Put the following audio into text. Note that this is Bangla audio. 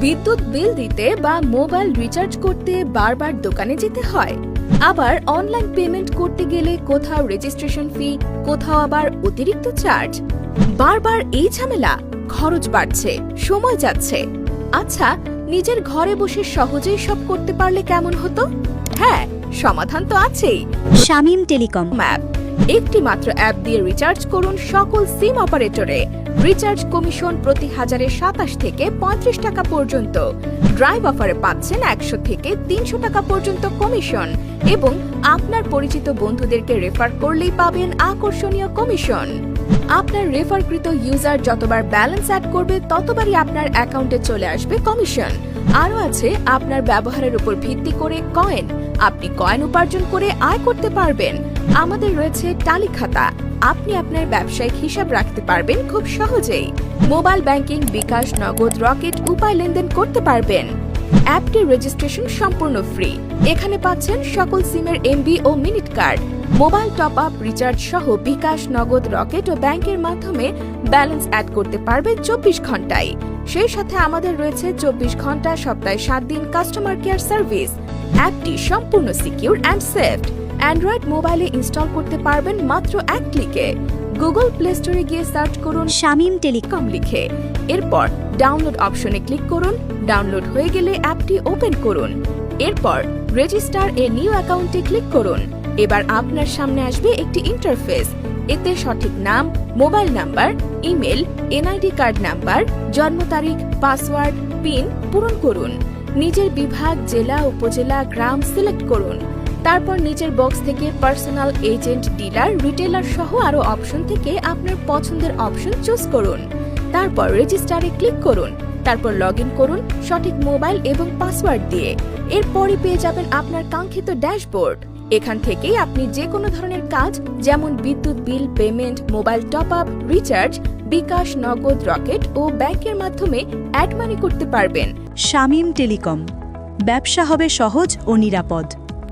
বিদ্যুৎ বিল দিতে বা মোবাইল রিচার্জ করতে বারবার দোকানে যেতে হয়। আবার অনলাইন পেমেন্ট করতে গেলে কোথাও রেজিস্ট্রেশন ফি কোথাও আবার অতিরিক্ত চার্জ। বারবার এই ঝামেলা খরচ বাড়ছে সময় যাচ্ছে। আচ্ছা নিজের ঘরে বসে সহজেই সব করতে পারলে কেমন হতো? হ্যাঁ সমাধান তো আছেই। শামীম টেলিকম। অ্যাপ একটি মাত্র অ্যাপ দিয়ে রিচার্জ করুন সকল সিম অপারেটরে রিচার্জ কমিশন প্রতি হাজারে সাতাশ থেকে পঁয়ত্রিশ টাকা পর্যন্ত। ড্রাইভ অফারে পাচ্ছেন একশো থেকে তিনশো টাকা পর্যন্ত কমিশন এবং আপনার পরিচিত বন্ধুদেরকে রেফার করলেই পাবেন আকর্ষণীয় কমিশন আপনার রেফারকৃত ইউজার যতবার ব্যালেন্স অ্যাড করবে, ততবারই আপনার অ্যাকাউন্টে চলে আসবে কমিশন আরও আছে, আপনার ব্যবহারের উপর ভিত্তি করে কয়েন আপনি কয়েন উপার্জন করে আয় করতে পারবেন। আমাদের রয়েছে টালি খাতা। আপনি আপনার ব্যবসায়িক হিসাব রাখতে পারবেন খুব সহজেই। মোবাইল ব্যাংকিং, বিকাশ, নগদ, রকেট উপায় লেনদেন করতে পারবেন। অ্যাপটির রেজিস্ট্রেশন সম্পূর্ণ ফ্রি। এখানে পাচ্ছেন সকল সিমের এমবি ও minute card. Mobile top up recharge সহ বিকাশ, নগদ, রকেট ও ব্যাংকের মাধ্যমে ব্যালেন্স অ্যাড করতে পারবে চব্বিশ ঘন্টায়। সেই সাথে আমাদের রয়েছে চব্বিশ ঘণ্টা, সপ্তাহে সাত দিন কাস্টমার কেয়ার সার্ভিস। অ্যাপটি সম্পূর্ণ সিকিউর অ্যান্ড সেফড অ্যান্ড্রয়েড মোবাইলে ইনস্টল করতে পারবেন মাত্র এক ক্লিকে। গুগল প্লে স্টোরে গিয়ে সার্চ করুন শামীম টেলিকম। লিখে। এরপর ডাউনলোড অপশনে ক্লিক করুন ডাউনলোড হয়ে গেলে অ্যাপটি ওপেন করুন। এরপর রেজিস্টার এ নিউ অ্যাকাউন্টে ক্লিক করুন। এবার আপনার সামনে আসবে একটি ইন্টারফেস। এতে সঠিক নাম mobile number email NID card number জন্ম তারিখ পাসওয়ার্ড পিন পূরণ করুন। নিজের বিভাগ জেলা উপজেলা গ্রাম সিলেক্ট করুন। তারপর নিচের বক্স থেকে পার্সোনাল এজেন্ট ডিলার রিটেলার সহ আরও অপশন থেকে আপনার পছন্দের অপশন চুজ করুন। তারপর রেজিস্টারে ক্লিক করুন। তারপর লগ করুন সঠিক মোবাইল এবং পাসওয়ার্ড দিয়ে। এরপরই পেয়ে যাবেন আপনার কাঙ্ক্ষিত ড্যাশবোর্ড এখান থেকেই আপনি যে কোনো ধরনের কাজ, যেমন বিদ্যুৎ bill payment mobile top up recharge bKash, Nagad, Rocket ও ব্যাংকের মাধ্যমে অ্যাড মানি করতে পারবেন। শামীম টেলিকম। ব্যবসা হবে সহজ ও নিরাপদ।